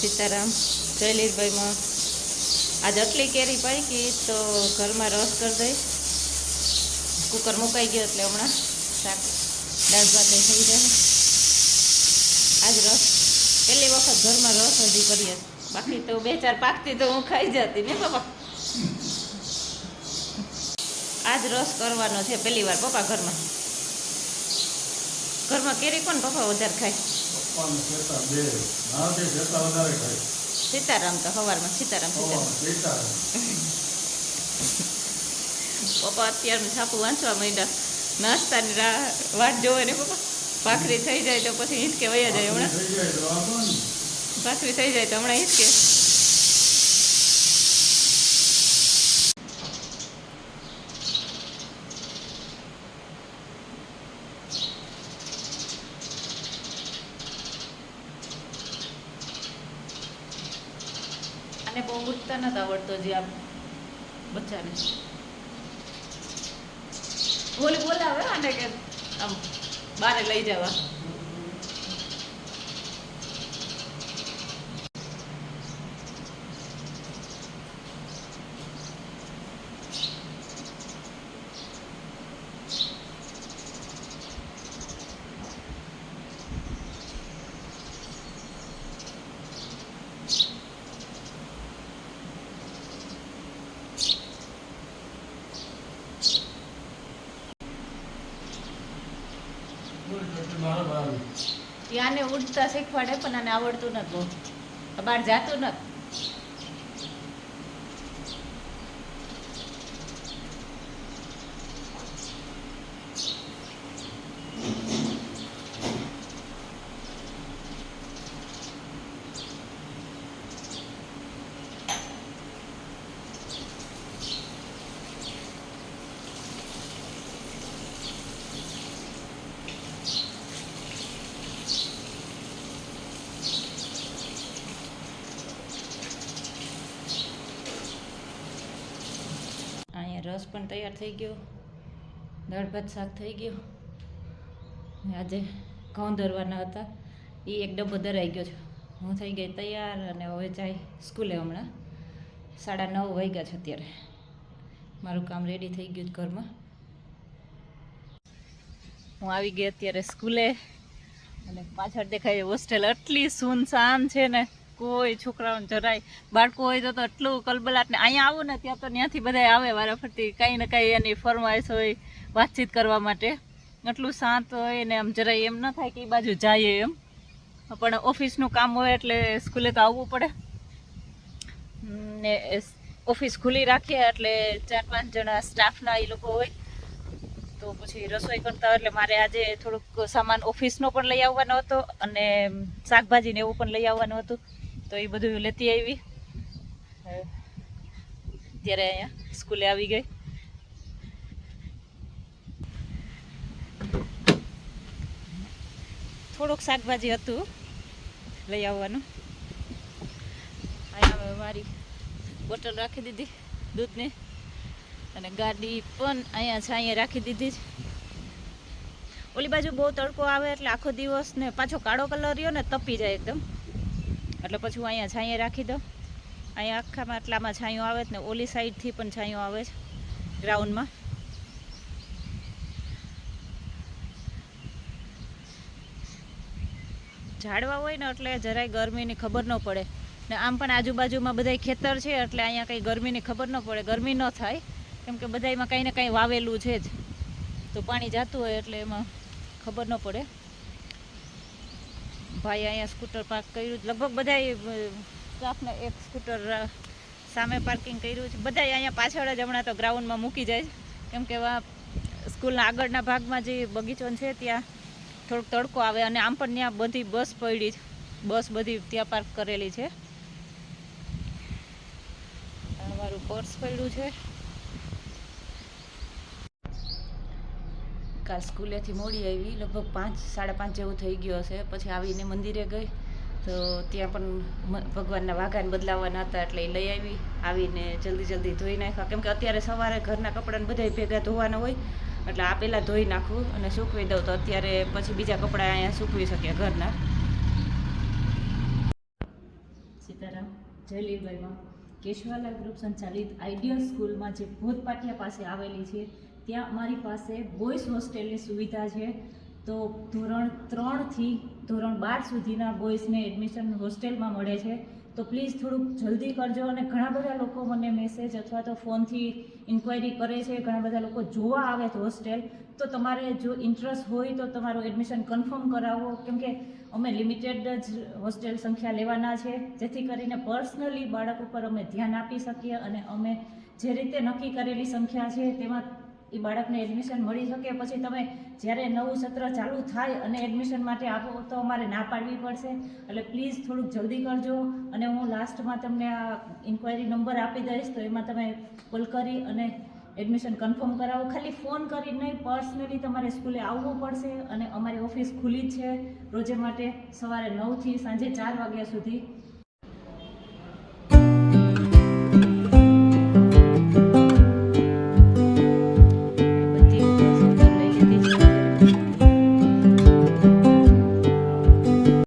સીતારામ જયલીરભાઈમાં આજ આટલી કેરી પાકી તો ઘરમાં રસ કરી દઈશ. કુકર મુકાઈ ગયો એટલે હમણાં શાક, દાળ ભાત થઈ જાય. આજ રસ. પહેલી વખત ઘરમાં રસ હજી કરીએ બાકી તો બે ચાર પાકતી તો હું ખાઈ જતી, ને પપ્પા? આજ રસ કરવાનો છે પહેલી વાર પપ્પા ઘરમાં. ઘરમાં કેરી કોણ પપ્પા વધારે ખાય? પપ્પાને કહેતા બે. ના તે વધારે ખાય. સીતારામ તો સવારમાં સીતારામ સીતારામ. પપ્પા અત્યારનું છાપું વાંચવા માંડ્યા. નાસ્તાની રાહ વાટ જોવે ને પપ્પા? ભાખરી થઈ જાય તો પછી હિંચકે વયા જાય હમણાં. ભાખરી થઈ જાય તો હમણાં હિંચકે. અને બહુ ઉઠતા નથી આવડતો જે આમ બચ્ચાને. બોલી બોલાવે આને કે આમ બારે લઈ જવા બોલ કે મારા બાર ત્યાંને ઉડતા શીખવાડે પણ આને આવડતું નથી બહુ. બહાર જાતું નથી. રસ પણ તૈયાર થઈ ગયો. દાળ ભાત શાક થઈ ગયો. ને આજે ઘઉં ધરવાના હતા. એ એક ડબ્બો ધરાઈ ગયો છે. હું થઈ ગઈ તૈયાર અને હવે જાય સ્કૂલે હમણાં. સાડા નવ વાગ્યા છે અત્યારે. મારું કામ રેડી થઈ ગયું ઘરમાં. હું આવી ગઈ અત્યારે સ્કૂલે. અને પાછળ દેખાય હોસ્ટેલ આટલી સુનસાન છે ને. કોઈ છોકરાઓને જરાય, બાળકો હોય તો એટલું કલબલાટ ને અહીંયા આવું ને ત્યાં તો ત્યાંથી બધા આવે વારાફરતી કાંઈ ને કાંઈ એની ફરમાઈશ હોય વાતચીત કરવા માટે. એટલું શાંત હોય ને આમ જરાય એમ ન થાય કે એ બાજુ જઈએ એમ. પણ ઓફિસનું કામ હોય એટલે સ્કૂલે તો આવવું પડે. ને ઓફિસ ખુલ્લી રાખીએ એટલે ચાર પાંચ જણા સ્ટાફના એ લોકો હોય. તો પછી રસોઈ કરતા હોય એટલે મારે આજે થોડુંક સામાન ઓફિસનો પણ લઈ આવવાનો હતો અને શાકભાજીને એવું પણ લઈ આવવાનું હતું. તો એ બધું લેતી આવી. ત્યારે અહીંયા સ્કૂલે આવી ગઈ. થોડુંક શાકભાજી હતું લઈ આવવાનું. અહીંયા મારી બોટલ રાખી દીધી દૂધની. અને ગાડી પણ અહીંયા છે અહીંયા રાખી દીધી ઓલી બાજુ બહુ તડકો આવે એટલે આખો દિવસ ને પાછો કાળો કલર રહ્યો ને તપી જાય એકદમ. એટલે પછી હું અહીંયા છાંયે રાખી દઉં. અહીંયા આખામાં આટલામાં છાંયો આવે છે ને, ઓલી સાઈડથી પણ છાંયો આવે છે ગ્રાઉન્ડમાં ઝાડવા હોય ને એટલે જરાય ગરમીની ખબર ન પડે. ને આમ પણ આજુબાજુમાં બધાય ખેતર છે એટલે અહીંયા કંઈ ગરમીની ખબર ન પડે. ગરમી ન થાય, કેમ કે બધામાં કંઈ ને કંઈ વાવેલું છે જ. તો પાણી જતું હોય એટલે એમાં ખબર ન પડે. ભાઈ અહીંયા સ્કૂટર પાર્ક કર્યું લગભગ બધાય સ્ટાફને એક સ્કૂટર સામે પાર્કિંગ કર્યું છે. બધાય અહીંયા પાછળ જ હમણાં તો ગ્રાઉન્ડમાં મૂકી જાય છે. કેમ કે સ્કૂલના આગળના ભાગમાં જે બગીચો છે ત્યાં થોડોક તડકો આવે અને આમ પણ ત્યાં બધી બસ પડી બસ બધી ત્યાં પાર્ક કરેલી છે. અમારું મારું પર્સ પડ્યું છે. કાલ સ્કૂલેથી મોડી આવી, લગભગ પાંચ, સાડા પાંચ જેવું થઈ ગયો હશે. પછી આવીને મંદિરે ગઈ. તો ત્યાં પણ ભગવાનના વાઘાને બદલાવવાના હતા એટલે લઈ આવી. આવીને જલ્દી જલ્દી ધોઈ નાખ્યા. કેમ કે અત્યારે સવારે ઘરના કપડાને બધાય ભેગા ધોવાના હોય, એટલે આ પહેલાં ધોઈ નાખું અને સૂકવી દઉં. તો અત્યારે પછી બીજા કપડાં અહીંયા સૂકવી શકીએ ઘરના. સીતારામ જયલીભાઈમાં કેશવાલા ગ્રુપ સંચાલિત આઈડિયલ સ્કૂલમાં જે ભૂત પાટિયા પાસે આવેલી છે ત્યાં અમારી પાસે બોયઝ હોસ્ટેલની સુવિધા છે. તો ધોરણ ત્રણથી ધોરણ બાર સુધીના બોયઝને એડમિશન હોસ્ટેલમાં મળે છે. તો પ્લીઝ થોડુંક જલ્દી કરજો અને ઘણા બધા લોકો મને મેસેજ અથવા તો ફોનથી ઇન્ક્વાયરી કરે છે. ઘણા બધા લોકો જોવા આવે છે હોસ્ટેલ તો તમારે જો ઇન્ટરેસ્ટ હોય તો તમારું એડમિશન કન્ફર્મ કરાવો. કેમકે અમે લિમિટેડ જ હોસ્ટેલ સંખ્યા લેવાના છે. જેથી કરીને પર્સનલી બાળક ઉપર અમે ધ્યાન આપી શકીએ અને અમે જે રીતે નક્કી કરેલી સંખ્યા છે તેમાં એ બાળકને એડમિશન મળી શકે, પછી તમે જ્યારે નવું સત્ર ચાલુ થાય અને એડમિશન માટે આપો, તો અમારે ના પાડવી પડશે. એટલે પ્લીઝ થોડુંક જલ્દી કરજો. અને હું લાસ્ટમાં તમને આ ઇન્ક્વાયરી નંબર આપી દઈશ, તો એમાં તમે કોલ કરી અને એડમિશન કન્ફર્મ કરાવો. ખાલી ફોન કરી નહીં પર્સનલી તમારે સ્કૂલે આવવું પડશે અને અમારી ઓફિસ ખુલ્લી છે રોજે માટે સવારે નવથી સાંજે ચાર વાગ્યા સુધી.